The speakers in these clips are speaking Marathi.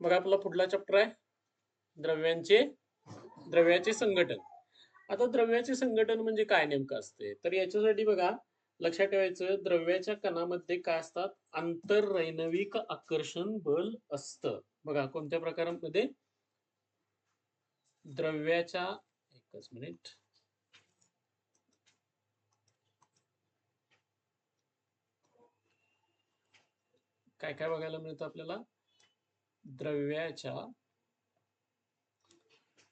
मग आपला पुढला चॅप्टर आहे. द्रव्यांचे द्रव्याचे संघटन. आता द्रव्याचे संघटन म्हणजे काय नेमकं असते? तर याच्यासाठी बघा लक्षात ठेवायचं द्रव्याच्या कणामध्ये काय असतात? आंतररैनविक आकर्षण बल असतं. बघा कोणत्या प्रकारामध्ये? द्रव्याच्या एकच मिनिट काय काय बघायला मिळतं आपल्याला? द्रव्याच्या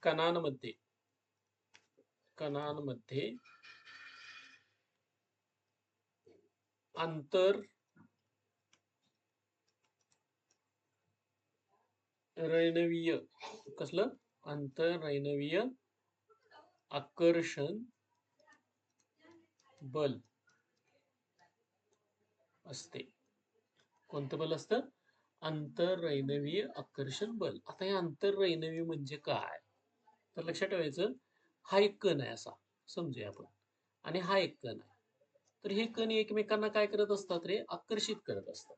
कणांमध्ये कणांमध्ये आंतर रैनवीय कसलं? आंतररैनवीय आकर्षण बल असते. कोणतं बल असतं? आंतररैनवीय आकर्षण बल. आता हे आंतररैनवी म्हणजे काय? तर लक्षात ठेवायचं हा एक कण आहे असा. समजूया आपण. आणि हा एक कण आहे. तर हे कण एकमेकांना काय करत असतात रे? आकर्षित करत असतात.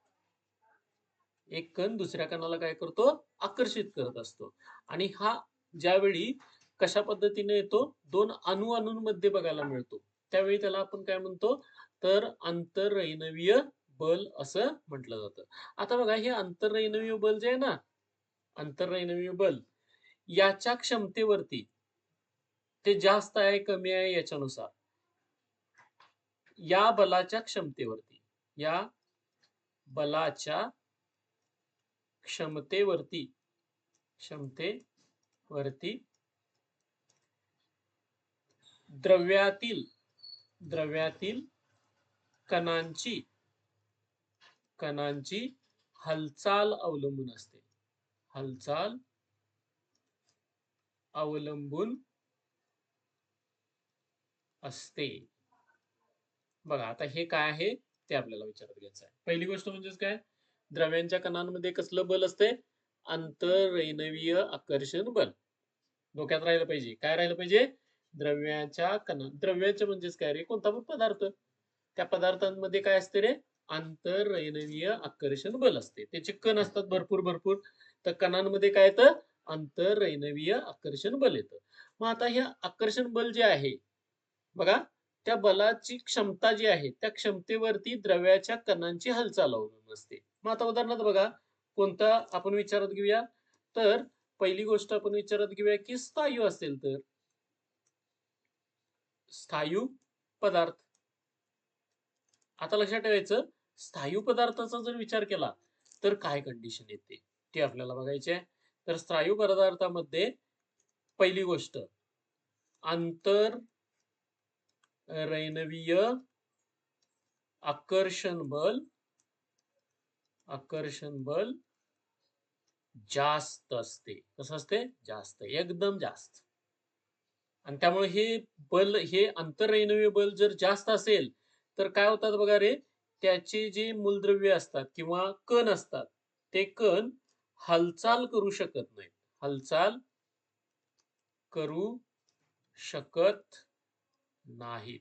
एक कण दुसऱ्या कणाला काय करतो? आकर्षित करत असतो. आणि हा ज्यावेळी कशा पद्धतीने येतो? दोन अणू अणूंमध्ये बघायला मिळतो. त्यावेळी त्याला आपण काय म्हणतो? तर आंतररैनवीय बल असं म्हटलं जातं. आता बघा हे आंतररैनवीय बल जे आहे ना आंतररैनवीय बल याच्या क्षमतेवरती ते जास्त आहे कमी आहे याच्यानुसार. या बलाच्या क्षमतेवरती या बलाच्या क्षमतेवरती क्षमतेवरती द्रव्यातील द्रव्यातील कणांची कणांची हालचाल अवलंबून असते. हालचाल अवलंबून असते. बघा आता हे काय आहे ते आपल्याला विचारात घ्यायचं आहे. पहिली गोष्ट म्हणजेच काय? द्रव्यांच्या कणांमध्ये कसलं बल असते? आंतररैनवीय आकर्षण बल. डोक्यात राहिलं पाहिजे. काय राहिलं पाहिजे? द्रव्याच्या कणा द्रव्याचे म्हणजेच काय रे? कोणता पण पदार्थ. त्या पदार्थांमध्ये काय असते रे? आंतररैनवीय आकर्षण बल असते. त्याचे कण असतात भरपूर भरपूर. तर कणांमध्ये काय येतं? आंतररैनवीय आकर्षण बल येतं. मग आता हे आकर्षण बल जे आहे बघा त्या बलाची क्षमता जी आहे त्या क्षमतेवरती द्रव्याच्या कणांची हालचाल अवलंबून असते. मग आता उदाहरणार्थ बघा कोणता आपण विचारात घेऊया? तर पहिली गोष्ट आपण विचारात घेऊया की स्थायू असेल तर? स्थायू पदार्थ. आता लक्षात ठेवायचं स्थायू पदार्थाचा जर विचार केला तर काय कंडिशन येते? ते आपल्याला बघायचे तर स्थायू पदार्थामध्ये पहिली गोष्ट आंतर रैनवीय आकर्षण बल आकर्षण बल जास्त असते. कसं असते? जास्त एकदम जास्त. आणि त्यामुळे हे बल हे आंतररैनवीय बल जर जास्त असेल तर काय होतात बघा रे? त्याचे जे मूलद्रव्य असतात किंवा कण असतात ते कण हालचाल करू शकत नाहीत. हालचाल करू शकत नाहीत.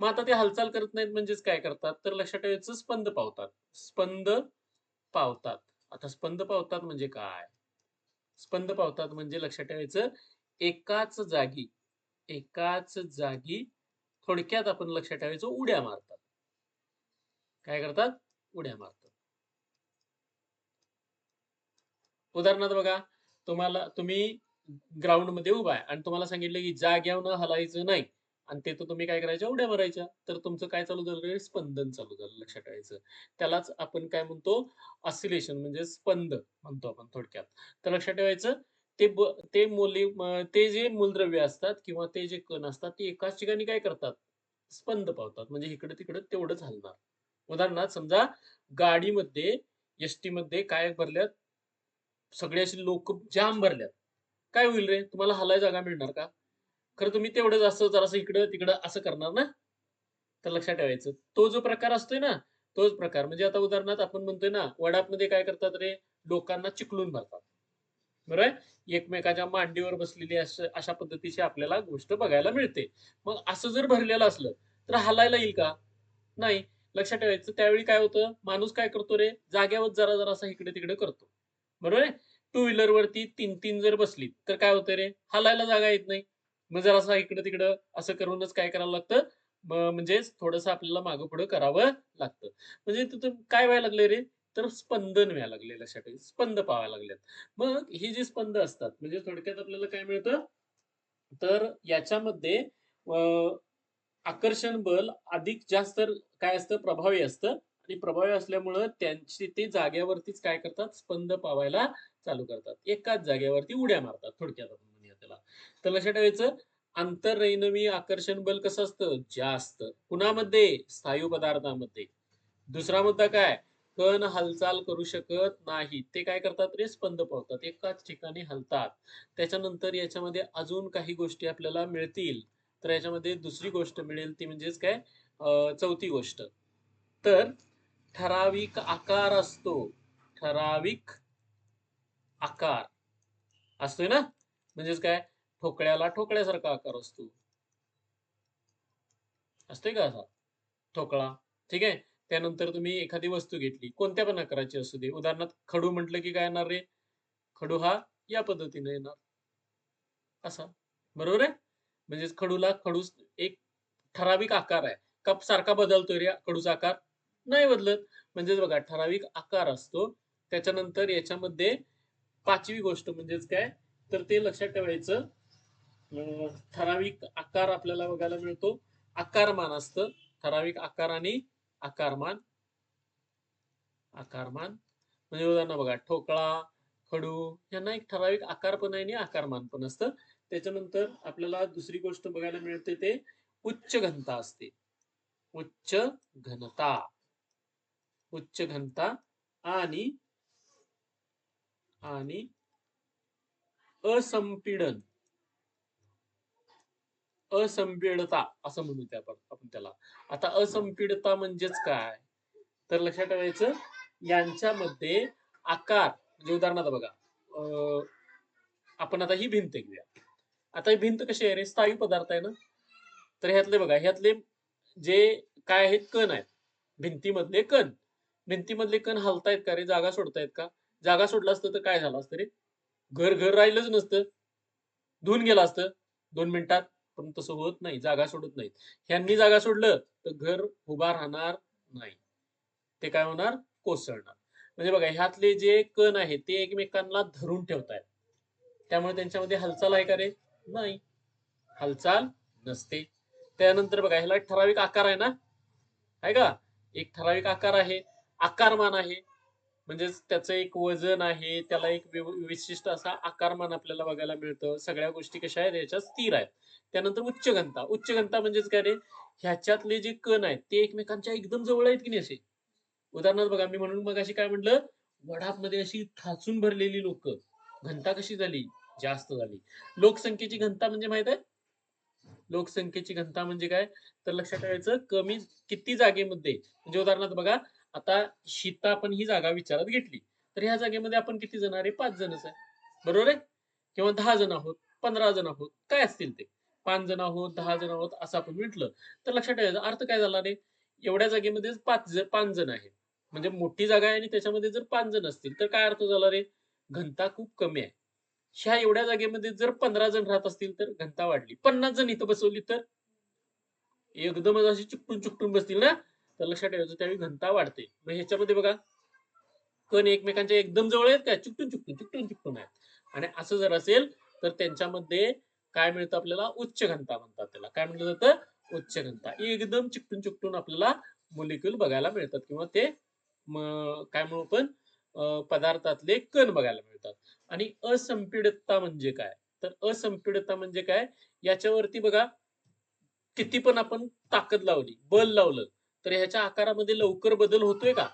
मग आता ते हालचाल करत नाहीत म्हणजेच काय करतात? तर लक्षात ठेवायचं स्पंद पावतात. स्पंद पावतात. आता स्पंद पावतात म्हणजे काय? स्पंद पावतात म्हणजे लक्षात ठेवायचं एकाच जागी एकाच जागी थोडक्यात आपण लक्षात ठेवायचं उड्या मारतात. काय करतात? उड्या मारतात. उदाहरणार्थ बघा तुम्हाला तुम्ही ग्राउंडमध्ये उभा आहे आणि तुम्हाला सांगितलं की जाग्यावर हलायचं नाही. आणि ते तर तुम्ही काय करायच्या उड्या मारायच्या. तर तुमचं काय चालू झालं? स्पंदन चालू झालं लक्षात ठेवायचं. त्यालाच आपण काय म्हणतो? ऑसिलेशन म्हणजे स्पंद म्हणतो आपण थोडक्यात. तर लक्षात ठेवायचं ते ब ते मुली ते जे मूलद्रव्य असतात किंवा ते जे कण असतात ते एकाच ठिकाणी काय करतात? स्पंद पावतात. म्हणजे इकडे तिकडे तेवढंच हलणार. उदाहरणार्थ समजा गाडीमध्ये एस टी मध्ये काय भरल्यात? सगळे असे लोक जाम भरल्यात. काय होईल रे? तुम्हाला हलाय जागा मिळणार का? खरं तुम्ही तेवढंच असं जरासं इकडं तिकडं असं करणार ना? तर लक्षात ठेवायचं. तो जो प्रकार असतोय ना तोच प्रकार. म्हणजे आता उदाहरणार्थ आपण म्हणतोय ना वडापमध्ये काय करतात रे? लोकांना चिकलून भरतात बरोबर एकमेकाच्या मांडीवर बसलेली अशा पद्धतीची आपल्याला गोष्ट बघायला मिळते. मग असं जर भरलेलं असलं तर हलायला येईल का? नाही. लक्षात ठेवायचं त्यावेळी काय होतं? माणूस काय करतो रे? जाग्यावर जरा जरा असा इकडे तिकडे करतो. बरोबर आहे? टू व्हीलर वरती तीन तीन जर बसली तर काय होतं रे? हलायला जागा येत नाही. मग जरा असं इकडे तिकडं असं करूनच काय करावं लागतं? म्हणजेच थोडंसं आपल्याला मागं पुढं करावं लागतं. म्हणजे तिथं काय व्हायला लागलं रे? तर स्पंदन व्हायला लागले लक्षात स्पंद पावायला लागलेत. मग ही जी स्पंद असतात म्हणजे थोडक्यात आपल्याला काय मिळतं? तर याच्यामध्ये अं, आकर्षण बल अधिक जास्त काय असतं? प्रभावी असतं. आणि प्रभावी असल्यामुळं त्यांची ते जाग्यावरतीच काय करतात? स्पंद पावायला चालू करतात. एकाच जागेवरती उड्या मारतात थोडक्यात आपण म्हणूया त्याला. तर लक्षात ठेवायचं आंतररैनवी आकर्षण बल कसं असतं? जास्त. कुणामध्ये? स्थायू पदार्थामध्ये. दुसरा मुद्दा काय? कण हालचाल करू शकत नाही. ते काय करतात? रे स्पंद पावतात. एकाच ठिकाणी हलतात. त्याच्यानंतर याच्यामध्ये अजून काही गोष्टी आपल्याला मिळतील. तर याच्यामध्ये दुसरी गोष्ट मिळेल ती म्हणजेच काय? चौथी गोष्ट. तर ठराविक आकार असतो. ठराविक आकार. असतोय ना? म्हणजेच काय? ठोकळ्याला ठोकळ्यासारखा आकार असतो. असतोय का असा? ठोकळा. ठीक आहे? त्यानंतर तुम्ही एखादी वस्तू घेतली कोणत्या पण आकाराची असू दे. उदाहरणार्थ खडू म्हटलं की काय येणार रे? खडू हा या पद्धतीने येणार. असा. बरोबर आहे? म्हणजेच खडूला खडूस एक ठराविक आकार आहे. कप सारखा बदलतोय रे खडूचा आकार. नाही बदलत. म्हणजेच बघा ठराविक आकार असतो. त्याच्यानंतर याच्यामध्ये पाचवी गोष्ट म्हणजेच काय? तर ते लक्षात ठेवायचं. अं, ठराविक आकार आपल्याला बघायला मिळतो. आकारमान असतं. ठराविक आकार आणि आकारमान आकारमान. म्हणजे उदाहरण बघा ठोकळा खडू यांना एक ठराविक आकार पण आहे आणि आकारमान पण असतं. त्याच्यानंतर आपल्याला दुसरी गोष्ट बघायला मिळते ते उच्च घनता असते. उच्च घनता. उच्च घनता आणि आणि असंपीडन. असंपीडता असं म्हणू त्या आपण त्याला. आता असंपीडता म्हणजेच काय? तर लक्षात ठेवायचं यांच्यामध्ये आकार म्हणजे उदाहरणार्थ बघा अं, आपण आता ही भिंत घेऊया. आता ही भिंत कशी आहे रे? स्थायू पदार्थ आहे ना? तर ह्यातले बघा ह्यातले जे काय आहेत कण आहेत. भिंतीमधले कण. भिंतीमधले कण हलतायत का रे? जागा सोडतायत का? जागा सोडलं असतं तर काय झालं असतं रे? घर घर राहिलंच नसतं. धुवून गेलं असतं. दोन मिनिटात. पण तसं होत नाही जागा सोडत नाहीत. ह्यांनी जागा सोडलं तर घर उभा राहणार नाही. ते काय होणार? कोसळणार. म्हणजे बघा ह्यातले जे कण आहेत ते एकमेकांना धरून ठेवतायत. त्यामुळे त्यांच्यामध्ये हालचाल आहे का रे? नाही. हालचाल नसते. त्यानंतर बघा ह्याला एक ठराविक आकार आहे ना? आहे का? एक ठराविक आकार आहे. आकारमान आहे. म्हणजेच त्याचं एक वजन आहे त्याला एक विशिष्ट असा आकारमान आपल्याला बघायला मिळतं. सगळ्या गोष्टी कशा आहेत? याच्यात स्थिर आहेत. त्यानंतर उच्च घनता. उच्च घनता म्हणजेच काय रे? ह्याच्यातले जे कण आहेत ते एकमेकांच्या एकदम जवळ आहेत की नाही असे? उदाहरणार्थ बघा मी म्हणून मग अशी काय म्हटलं? वडापमध्ये अशी ठाचून भरलेली लोक. घनता कशी झाली? जास्त झाली. लोकसंख्येची घनता म्हणजे माहीत आहे? लोकसंख्येची घनता म्हणजे काय? तर लक्षात ठेवायचं कमी किती जागेमध्ये? म्हणजे उदाहरणार्थ बघा आता शीता आपण ही जागा विचारात घेतली. तर ह्या जागेमध्ये आपण किती जण आहे पाच जणच आहे बरोबर आहे? किंवा दहा जण आहोत पंधरा जण आहोत काय असतील ते? पाच जण आहोत दहा जण आहोत असं आपण म्हटलं. तर लक्षात ठेवायचं अर्थ काय झाला रे एवढ्या जागेमध्ये पाच जण पाच जण आहेत म्हणजे मोठी जागा आहे आणि त्याच्यामध्ये जर पाच जण असतील तर काय अर्थ झाला रे? घनता खूप कमी आहे. ह्या एवढ्या जागेमध्ये जर पंधरा जण राहत असतील तर घनता वाढली. पन्नास जण इथं बसवली तर? एकदमच अशी चिकटून चिकटून बसतील ना? तर लक्षात ठेवायचं त्यावेळी घनता वाढते मग ह्याच्यामध्ये बघा कण एकमेकांच्या एकदम जवळ आहेत काय चुकटून चुकटून चुकटून चुकटून आहेत. आणि असं जर असेल तर त्यांच्यामध्ये काय मिळतं आपल्याला? उच्च घनता म्हणतात त्याला. काय म्हटलं जातं? उच्च घनता एकदम चिकटून चिकटून आपल्याला मोलिक्युल बघायला मिळतात. किंवा ते काय म्हणू पण पदार्थातले कण बघायला मिळतात. आणि असंपीडता म्हणजे काय? तर असंपीडता म्हणजे काय? याच्यावरती बघा किती पण आपण ताकद लावली बल लावलं तर ह्याच्या आकारामध्ये लवकर बदल होतोय का?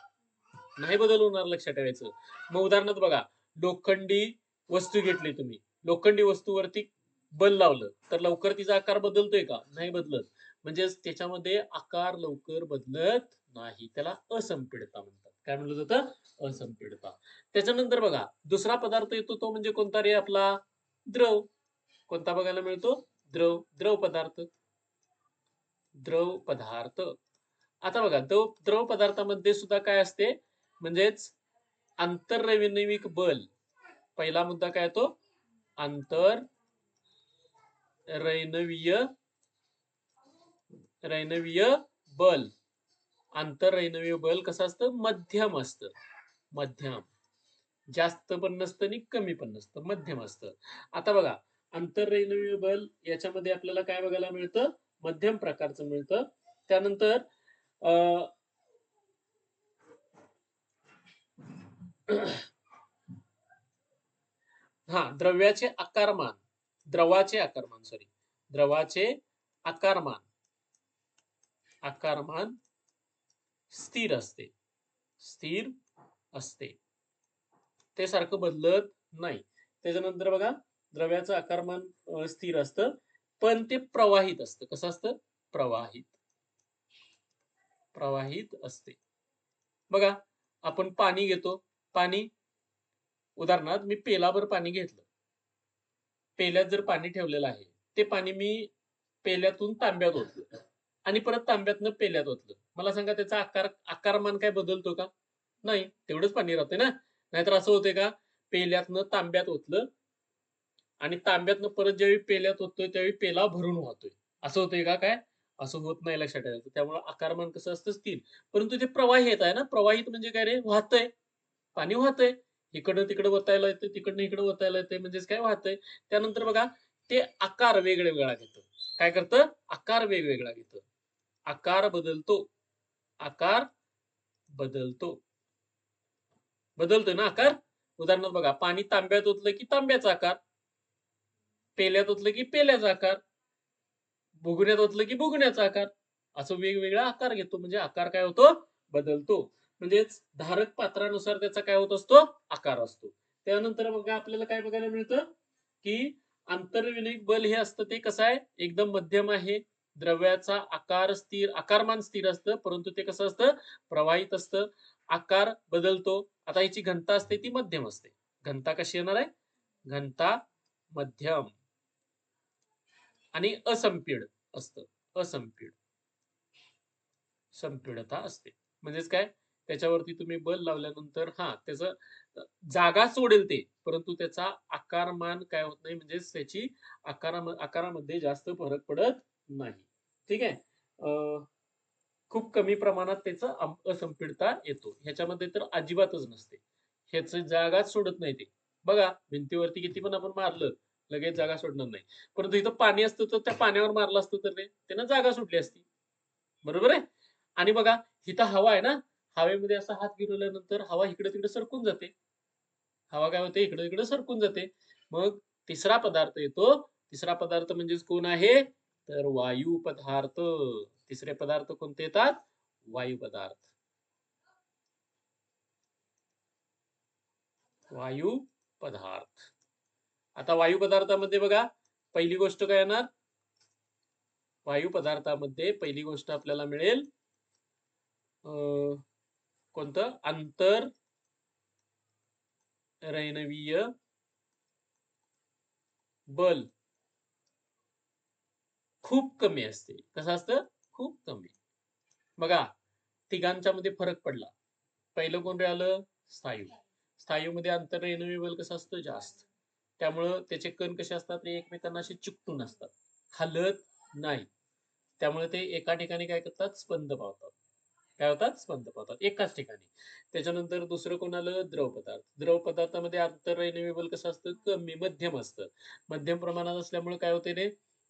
नाही बदल होणार लक्षात ठेवायचं. मग उदाहरणार्थ बघा लोखंडी वस्तू घेतली तुम्ही. लोखंडी वस्तूवरती बल लावलं तर लवकर तिचा आकार बदलतोय का? नाही बदलत. म्हणजेच त्याच्यामध्ये आकार लवकर बदलत नाही. त्याला असंपीडता म्हणतात. काय म्हणलं जातं? असंपीडता. त्याच्यानंतर बघा दुसरा पदार्थ येतो तो म्हणजे कोणता रे आपला? द्रव. कोणता बघायला मिळतो? द्रव. द्रव पदार्थ. द्रव पदार्थ. आता बघा द्रव द्रव पदार्थामध्ये सुद्धा काय असते? म्हणजेच आंतररैन्विक बल. पहिला मुद्दा काय येतो? आंतर रैनवीय रैनवीय बल. आंतररैनवीय बल कसं असतं? मध्यम असतं. मध्यम. जास्त पण नसतं आणि कमी पण नसतं. मध्यम असतं. आता बघा आंतररैनवीय बल याच्यामध्ये आपल्याला काय बघायला मिळतं? मध्यम प्रकारचं मिळतं. त्यानंतर हा द्रव्याचे आकारमान द्रवाचे आकारमान सॉरी द्रवाचे आकारमान. आकारमान स्थिर असते. स्थिर असते. ते सारखं बदलत नाही. त्याच्यानंतर बघा द्रव्याचं आकारमान स्थिर असतं पण ते प्रवाहित असतं. कसं असतं? प्रवाहित प्रवाहित असते. बघा आपण पाणी घेतो. पाणी उदाहरणार्थ मी पेलाभर पाणी घेतलं. पेल्यात जर पाणी ठेवलेलं आहे ते पाणी मी पेल्यातून तांब्यात ओतलं. आणि परत तांब्यातनं पेल्यात ओतलं. मला सांगा त्याचा आकार आकारमान काय बदलतो का? नाही तेवढंच पाणी राहते ना. नाहीतर असं होते का? पेल्यातनं तांब्यात ओतलं आणि तांब्यातनं परत ज्यावेळी पेल्यात ओततोय त्यावेळी पेला भरून वाहतोय. असं होतंय का काय? असं होत नाही लक्षात ठेवायचं. त्यामुळे आकारमान कसं असतं स्थिर. परंतु जे प्रवाहित आहे ना प्रवाहित म्हणजे काय रे? वाहतय. पाणी वाहतय. इकडनं तिकडं वतायला येतं तिकडनं इकडं वतायला येते म्हणजेच काय वाहतय? त्यानंतर बघा ते आकार वेगवेगळा घेतं. काय करतं? आकार वेगवेगळा घेतं. आकार बदलतो. आकार बदलतो. बदलतो ना आकार? उदाहरणार्थ बघा पाणी तांब्यात ओतलं की तांब्याचा आकार. पेल्यात ओतलं की पेल्याचा आकार. बुगण्यात ओतलं की बुगण्याचा आकार. असं वेगवेगळा आकार घेतो. म्हणजे आकार काय होतो? बदलतो. म्हणजेच धारक पात्रानुसार त्याचा काय होत असतो? आकार असतो. त्यानंतर बघा आपल्याला काय बघायला मिळतं? की आंतरविनयिक बल हे असतं ते कसं आहे? एकदम मध्यम आहे. द्रव्याचा आकार स्थिर आकारमान स्थिर असतं. परंतु ते कसं असतं? प्रवाहित असतं. आकार बदलतो. आता याची घनता असते ती मध्यम असते. घनता कशी येणार आहे? घनता मध्यम. आणि असंपीड असतं. असंपीड. संपीडता असते. म्हणजेच काय? त्याच्यावरती तुम्ही बल लावल्यानंतर हा त्याचं जागा सोडेल ते परंतु त्याचा आकारमान काय होत नाही म्हणजेच त्याची आकारा आकारामध्ये जास्त फरक पडत नाही. ठीक आहे? अं, खूप कमी प्रमाणात त्याचं असंपीडता येतो. ह्याच्यामध्ये तर अजिबातच नसते. ह्याच जागाच सोडत नाही ते. बघा भिंतीवरती किती पण आपण मारलं लगेच जागा सोडणार नाही. परंतु इथं पाणी असतं तर त्या पाण्यावर मारलं असतं तर ते जागा सुटली असती. बरोबर आहे? आणि बघा इथं हवा आहे ना? हवेमध्ये असा हात गिरवल्यानंतर हवा इकडे तिकडे सरकून जाते. हवा काय होते? इकडे तिकडे सरकून जाते. मग तिसरा पदार्थ येतो. तिसरा पदार्थ म्हणजेच कोण आहे? तर वायू पदार्थ. तिसरे पदार्थ कोणते येतात? वायू पदार्थ. वायू पदार्थ. आता वायू पदार्थामध्ये बघा पहिली गोष्ट काय येणार वायू पदार्थामध्ये पहिली गोष्ट आपल्याला मिळेल अं, कोणतं? आंतर रैनवीय बल. खूप कमी असते. कसं असतं? खूप कमी. बघा तिघांच्या मध्ये फरक पडला. पहिलं कोण राहिलं? स्थायू. स्थायूमध्ये आंतर रैनवीय बल कसं असतं? जास्त. त्यामुळं त्याचे कण कसे असतात ते एकमेकांना असे चिकटून असतात. हलत नाही. त्यामुळे ते एका ठिकाणी काय करतात? स्पंद पावतात. काय होतात? स्पंद पावतात. एकाच ठिकाणी. त्याच्यानंतर दुसरं कोण आलं द्रव पदार्थ. द्रव पदार्थामध्ये आंतररैनवीय बल कसं असतं? कमी मध्यम असतं. मध्यम प्रमाणात असल्यामुळे काय होते रे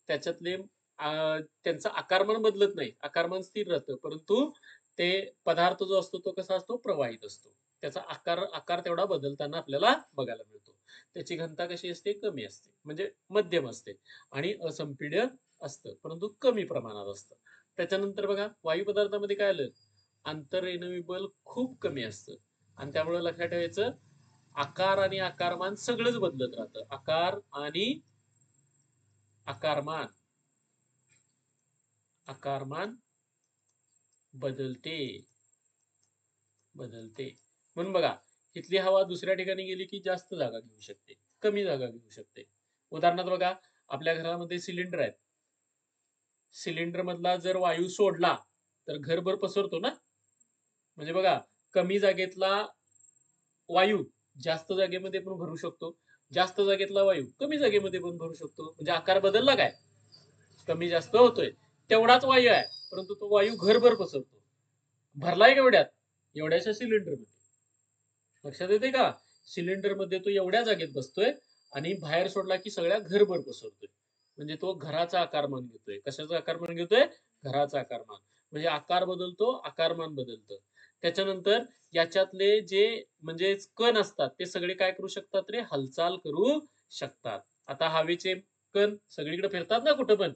त्याच्यातले त्यांचं आकारमान बदलत नाही. आकारमान स्थिर राहतं. परंतु ते पदार्थ जो असतो तो कसा असतो? प्रवाहित असतो. त्याचा आकार आकार तेवढा बदलताना आपल्याला बघायला मिळतो. त्याची घनता कशी असते? कमी असते. म्हणजे मध्यम असते. आणि असंपीड्य असतं. परंतु कमी प्रमाणात असतं. त्याच्यानंतर बघा वायू पदार्थामध्ये काय आलं? आंतररेणवी बल खूप कमी असतं. आणि त्यामुळे लक्षात ठेवायचं आकार आणि आकारमान सगळंच बदलत राहतं. आकार आणि आकारमान. आकारमान बदलते. बदलते. म्हणून बघा इथली हवा दुसऱ्या ठिकाणी गेली की जास्त जागा घेऊ शकते कमी जागा घेऊ शकते. उदाहरणार्थ बघा आपल्या घरामध्ये सिलेंडर आहेत. सिलेंडर मधला जर वायू सोडला तर घरभर पसरतो ना? म्हणजे बघा कमी जागेतला वायू जास्त जागेमध्ये पण भरू शकतो. जास्त जागेतला वायू कमी जागेमध्ये पण भरू शकतो. म्हणजे आकार बदलला काय? कमी जास्त होतोय. तेवढाच वायू आहे परंतु तो वायू घरभर पसरतो. भरलाय केवढ्यात एवढ्याशा सिलेंडरमध्ये. लक्षात येते का? सिलेंडरमध्ये तो एवढ्या जागेत बसतोय आणि बाहेर सोडला की सगळ्या घरभर पसरतोय. म्हणजे तो घराचा आकारमान घेतोय. कशाचा आकारमान घेतोय? घराचा आकारमान म्हणजे आकार बदलतो आकारमान बदलतं. त्याच्यानंतर याच्यातले जे म्हणजे कण असतात ते सगळे काय करू शकतात रे? हालचाल करू शकतात. आता हवेचे कण सगळीकडे फिरतात ना कुठं पण?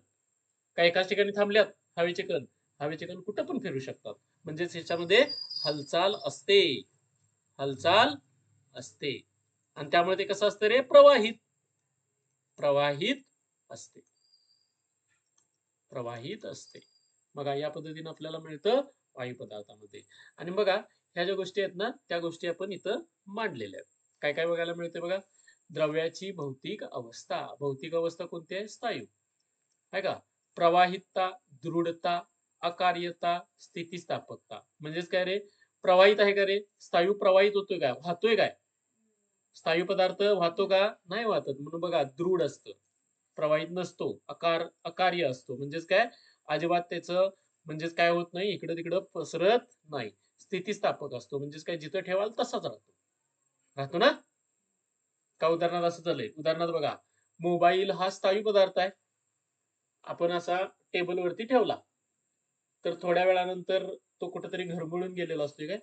काय एकाच ठिकाणी थांबल्यात हवेचे कण? हवेचे कण कुठं पण फिरू शकतात. म्हणजेच ह्याच्यामध्ये हालचाल असते. हालचाल असते. आणि त्यामुळे ते कसं असतं रे? प्रवाहित. प्रवाहित असते. प्रवाहित असते. बघा या पद्धतीने आपल्याला मिळतं वायू पदार्थामध्ये. आणि बघा ह्या ज्या गोष्टी आहेत ना त्या गोष्टी आपण इथं मांडलेल्या आहेत. काय काय बघायला मिळते बघा? द्रव्याची भौतिक अवस्था. भौतिक अवस्था कोणती आहे? स्थायू. आहे का? प्रवाहितता दृढता अकार्यता स्थितिस्थापकता. म्हणजेच काय रे? प्रवाहित आहे का रे? स्थायू प्रवाहित होतोय काय? वाहतोय काय? स्थायू पदार्थ वाहतो का? नाही वाहतत म्हणून बघा दृढ असतं. प्रवाहित नसतो. अकार अकार्य असतो. म्हणजेच काय? अजिबात त्याचं म्हणजेच काय होत नाही. इकडं तिकडं पसरत नाही. स्थितिस्थापक असतो. म्हणजेच काय? जिथं ठेवाल तसाच राहतो. राहतो ना? का उदाहरणार्थ असं झालंय? उदाहरणार्थ बघा मोबाईल हा स्थायू पदार्थ आहे. आपण असा टेबलवरती ठेवला. तर थोड्या वेळानंतर तो कुठेतरी घरगळून गेलेला असतो काय?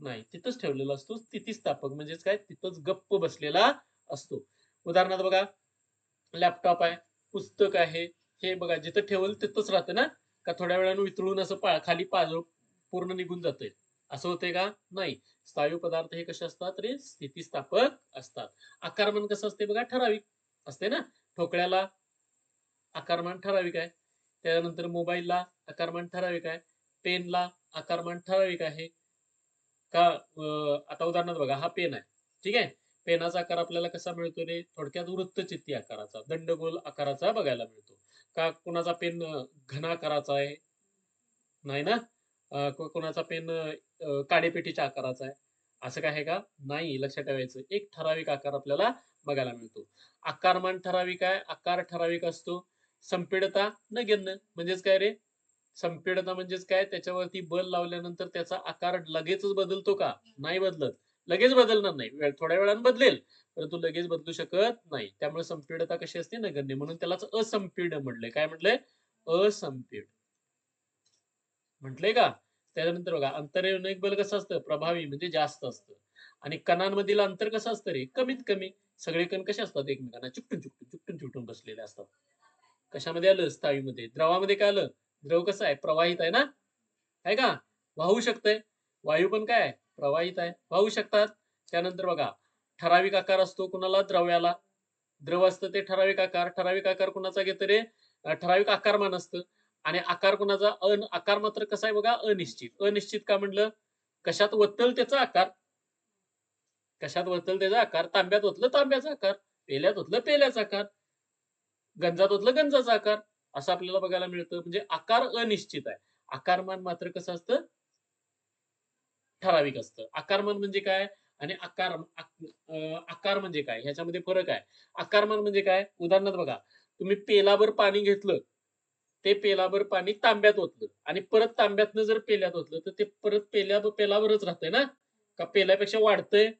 नाही तिथंच ठेवलेला असतो स्थितिस्थापक म्हणजेच काय? तिथंच गप्प बसलेला असतो. उदाहरणार्थ बघा लॅपटॉप आहे पुस्तक आहे हे बघा जिथं ठेवल तिथंच राहतं ना? का थोड्या वेळानं वितळून असं पा खाली पाजो पूर्ण निघून जातंय. असं होतंय का? नाही. स्थायू पदार्थ हे कसे असतात रे? स्थितिस्थापक असतात. आकारमान कसं असते बघा? ठराविक असते ना? ठोकळ्याला आकारमान ठराविक आहे. त्यानंतर मोबाईलला आकारमान ठराविक आहे. पेनला आकारमान ठराविक आहे. का आता उदाहरणार्थ बघा हा पेन आहे. ठीक आहे? पेनाचा आकार आपल्याला कसा मिळतो रे? थोडक्यात वृत्तचित्ती आकाराचा दंडगोल आकाराचा बघायला मिळतो. का कोणाचा पेन घन आकाराचा आहे? नाही ना? कोणाचा पेन काडेपेटीच्या आकाराचा आहे? असं काय आहे का? नाही लक्षात ठेवायचं. एक ठराविक आकार आपल्याला बघायला मिळतो. आकारमान ठराविक आहे आकार ठराविक असतो. संपीडता न घेणं. म्हणजेच काय रे? संपीडता म्हणजेच काय? त्याच्यावरती बल लावल्यानंतर त्याचा आकार लगेचच बदलतो का? नाही बदलत. लगेच बदलणार नाही. वेळ थोड्या वेळानं बदलेल परंतु लगेच बदलू शकत नाही. त्यामुळे संपीडता कशी असते? नगण्य. म्हणून त्यालाच असंपीड म्हटले काय म्हटलंय? असंपीड. म्हटले का? त्याच्यानंतर बघा अंतरयोनिक बल कसं असतं? प्रभावी म्हणजे जास्त असतं. आणि कणांमधील अंतर कसं असतं रे? कमीत कमी. सगळे कण कसे असतात? एकमेकांना चिकटून चिकटून चिकटून चिकटून बसलेले असतात. कशामध्ये आलं? स्थायूमध्ये. द्रवामध्ये काय आलं? द्रव कसं आहे? प्रवाहित आहे ना? आहे का? वाहू शकतंय. वायू पण काय आहे? प्रवाहित आहे. वाहू शकतात. त्यानंतर बघा ठराविक आकार असतो कुणाला? द्रव्याला. द्रव असतं ते ठराविक आकार. ठराविक आकार कुणाचा घेतं रे? ठराविक आकारमान असतं. आणि आकार कुणाचा? अन आकार मात्र कसा आहे बघा? अनिश्चित. अनिश्चित का म्हणलं कशात वत्तल त्याचा आकार? कशात वतल त्याचा आकार? तांब्यात ओतलं तांब्याचा आकार. पेल्यात ओतलं पेल्याचा आकार. गंजात ओतलं गंजाचा आकार. असं आपल्याला बघायला मिळतं. म्हणजे आकार अनिश्चित आहे. आकारमान मात्र कसं असतं? ठराविक असतं. आकारमान म्हणजे काय? आणि आकार आकार म्हणजे काय? ह्याच्यामध्ये फरक आहे. आकारमान म्हणजे काय? उदाहरणार्थ बघा. तुम्ही पेलाभर पाणी घेतलं ते पेलाभर पाणी तांब्यात ओतलं. आणि परत तांब्यातनं जर पेल्यात ओतलं तर ते परत पेल्या पेलावरच राहतंय ना? का पेल्यापेक्षा वाढतंय?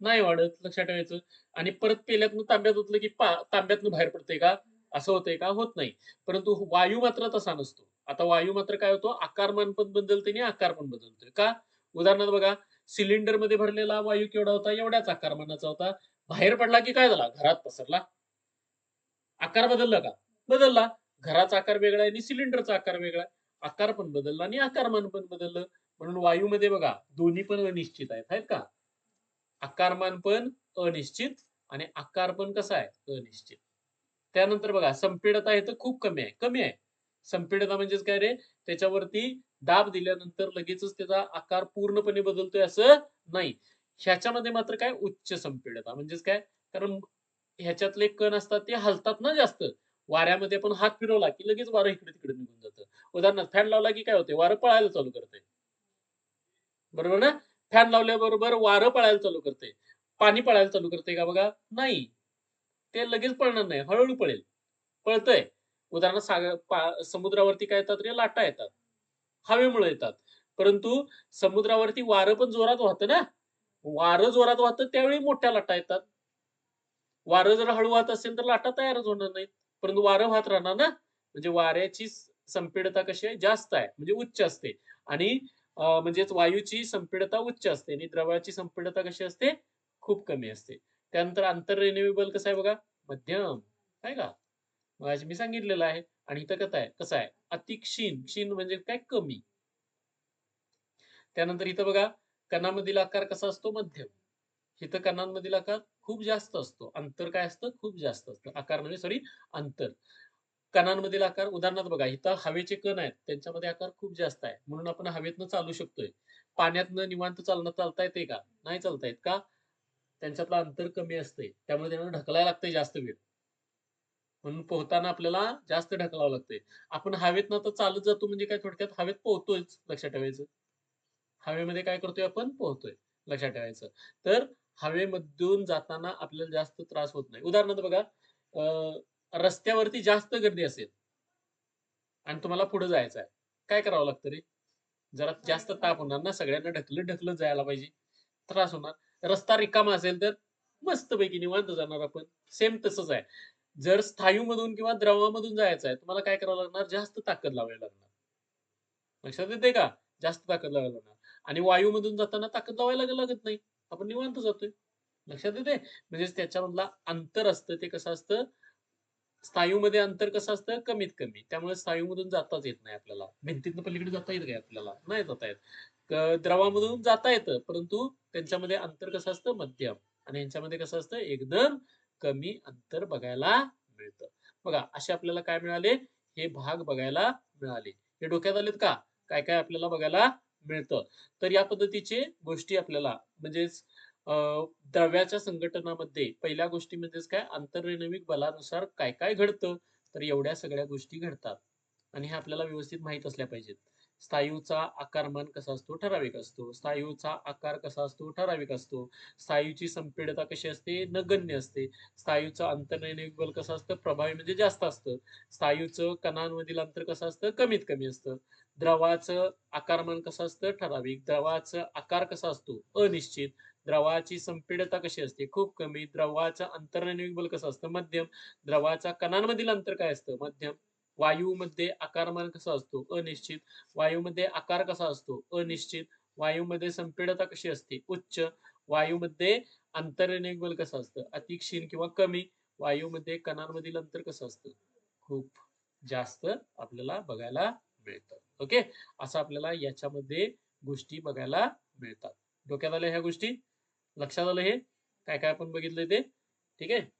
नाही वाढत. लक्षात ठेवायचं. आणि परत पेल्यातनं तांब्यात ओतलं की पा तांब्यातनं बाहेर पडतंय का? असं होतंय का? होत नाही. परंतु वायू मात्र तसा नसतो. आता वायू मात्र काय होतो? आकारमान पण बदलते आणि आकार पण बदलतोय. का? उदाहरणार्थ बघा सिलेंडरमध्ये भरलेला वायू केवढा होता? एवढ्याच आकारमानाचा होता. बाहेर पडला की काय झाला? घरात पसरला. आकार बदलला का? बदलला. घराचा आकार वेगळा आहे आणि सिलेंडरचा आकार वेगळा आहे. आकार पण बदलला आणि आकारमान पण बदललं. म्हणून वायूमध्ये बघा दोन्ही पण अनिश्चित आहेत. आहेत का? आकारमान पण अनिश्चित आणि आकार पण कसा आहे? अनिश्चित. त्यानंतर बघा संपीडता हे तर खूप कमी आहे कमी आहे. संपीडता म्हणजेच काय रे? त्याच्यावरती दाब दिल्यानंतर लगेचच त्याचा आकार पूर्णपणे बदलतोय असं नाही. ह्याच्यामध्ये मात्र काय? उच्च संपीडता. म्हणजेच काय? कारण ह्याच्यातले कण असतात ते हलतात ना जास्त. वाऱ्यामध्ये आपण हात फिरवला की लगेच वारं इकडे तिकडे निघून जातं. उदाहरणार्थ फॅन लावला की काय होते वारं पळायला चालू करते बरोबर ना? फॅन लावल्याबरोबर वारं पळायला चालू करते पाणी पळायला चालू करते का बघा? नाही. ते लगेच पळणार नाही. हळूहळू पळेल. पळतंय. उदाहरणार्थ सागर समुद्रावरती काय येतात रे? लाटा येतात. हवेमुळे येतात. परंतु समुद्रावरती वारं पण जोरात वाहतं ना? वारं जोरात वाहतं त्यावेळी मोठ्या लाटा येतात. वारं जर हळू वाहत असेल तर लाटा तयारच होणार नाहीत. परंतु वारं वाहत राहणार ना? म्हणजे वाऱ्याची संपीडता कशी आहे? जास्त आहे. म्हणजे उच्च असते. आणि म्हणजेच वायूची संपीडता उच्च असते. आणि द्रवाची संपीडता कशी असते? खूप कमी असते. त्यानंतर आंतर रिन्युएबल कसं आहे बघा? मध्यम. आहे का? मग मी सांगितलेलं आहे. आणि इथं कसं आहे? कसं आहे? अति क्षीण क्षीण म्हणजे काय? कमी. त्यानंतर इथं बघा कणामधील आकार कसा असतो? मध्यम. इथं कणांमधील आकार खूप जास्त असतो. अंतर काय असतं? खूप जास्त असतं. आकार म्हणजे सॉरी अंतर. कणांमधील आकार उदाहरणार्थ बघा इथं हवेचे कण आहेत. त्यांच्यामध्ये आकार खूप जास्त आहे. म्हणून आपण हवेतनं चालू शकतोय. पाण्यातनं निवांत चालणं चालता येते का? नाही चालता येत का? त्यांच्यातलं अंतर कमी असते त्यामुळे त्यांना ढकलायला लागतंय जास्त वेळ. म्हणून पोहताना आपल्याला जास्त ढकलावं लागतंय. आपण हवेत ना तर चालत जातो म्हणजे काय थोडक्यात? हवेत पोहतोयच लक्षात ठेवायचं. हवेमध्ये काय करतोय आपण? पोहतोय लक्षात ठेवायचं. तर हवेमधून जाताना आपल्याला जास्त त्रास होत नाही. उदाहरणार्थ बघा अं, रस्त्यावरती जास्त गर्दी असेल आणि तुम्हाला पुढे जायचं आहे काय करावं लागतं रे? जरा जास्त ताप होणार ना? सगळ्यांना ढकलत ढकलत जायला पाहिजे. त्रास होणार. रस्ता रिकामा असेल तर मस्तपैकी निवांत जाणार आपण. सेम तसंच आहे. जर स्थायूमधून किंवा द्रवामधून जायचं आहे तुम्हाला काय करावं लागणार? जास्त ताकद लावायला लागणार. लक्षात येते का? जास्त ताकद लावायला लागणार. आणि वायूमधून जाताना ताकद लावायला लागत नाही. आपण निवांत जातोय. लक्षात येते म्हणजेच त्याच्यामधला अंतर असतं ते कसं असतं? स्थायूमध्ये अंतर कसं असतं? कमीत कमी. त्यामुळे स्थायूमधून जाताच येत नाही आपल्याला. भिंतीतनं पलीकडे जाता येत काय आपल्याला? नाही जाता येत. द्रवामधून जाता येतं. परंतु त्यांच्यामध्ये अंतर कसं असतं? मध्यम. आणि यांच्यामध्ये कसं असतं? एकदम कमी अंतर बघायला मिळतं. बघा असे आपल्याला काय मिळाले? हे भाग बघायला मिळाले. हे डोक्यात आलेत का? काय काय आपल्याला बघायला मिळतं? तर या पद्धतीचे गोष्टी आपल्याला म्हणजेच अं, द्रव्याच्या संघटनामध्ये पहिल्या गोष्टी म्हणजेच काय? आंतरनैमिक बलानुसार काय काय घडतं? तर एवढ्या सगळ्या गोष्टी घडतात. आणि हे आपल्याला व्यवस्थित माहीत असल्या पाहिजेत. स्थायूचा आकारमान कसा असतो? ठराविक असतो. स्थायूचा आकार कसा असतो? ठराविक असतो. स्थायूची संपीडता कशी असते? नगण्य असते. स्थायूचं अंतर्नैनिक बल कसं असतं? प्रभावी म्हणजे जास्त असतं. स्थायूचं कणांमधील अंतर कसं असतं? कमीत कमी असतं. द्रवाचं आकारमान कसं असतं? ठराविक. द्रवाचा आकार कसा असतो? अनिश्चित. द्रवाची संपीडता कशी असते? खूप कमी. द्रवाचं अंतर्नैनिक बल कसं असतं? मध्यम. द्रवाचा कणांमधील अंतर काय असतं? मध्यम. वायूमध्ये आकारमान कसा असतो? अनिश्चित. वायूमध्ये आकार कसा असतो? अनिश्चित. वायूमध्ये संपीडता कशी असते? उच्च. वायूमध्ये आंतरनैनिक बल कसं असतं? अति क्षीण किंवा कमी. वायूमध्ये कणांमधील अंतर कसं असतं? खूप जास्त आपल्याला बघायला मिळतं. ओके? असं आपल्याला याच्यामध्ये गोष्टी बघायला मिळतात. डोक्यात आल्या ह्या गोष्टी? लक्षात आलं हे? काय काय आपण बघितलं ते? ठीक आहे?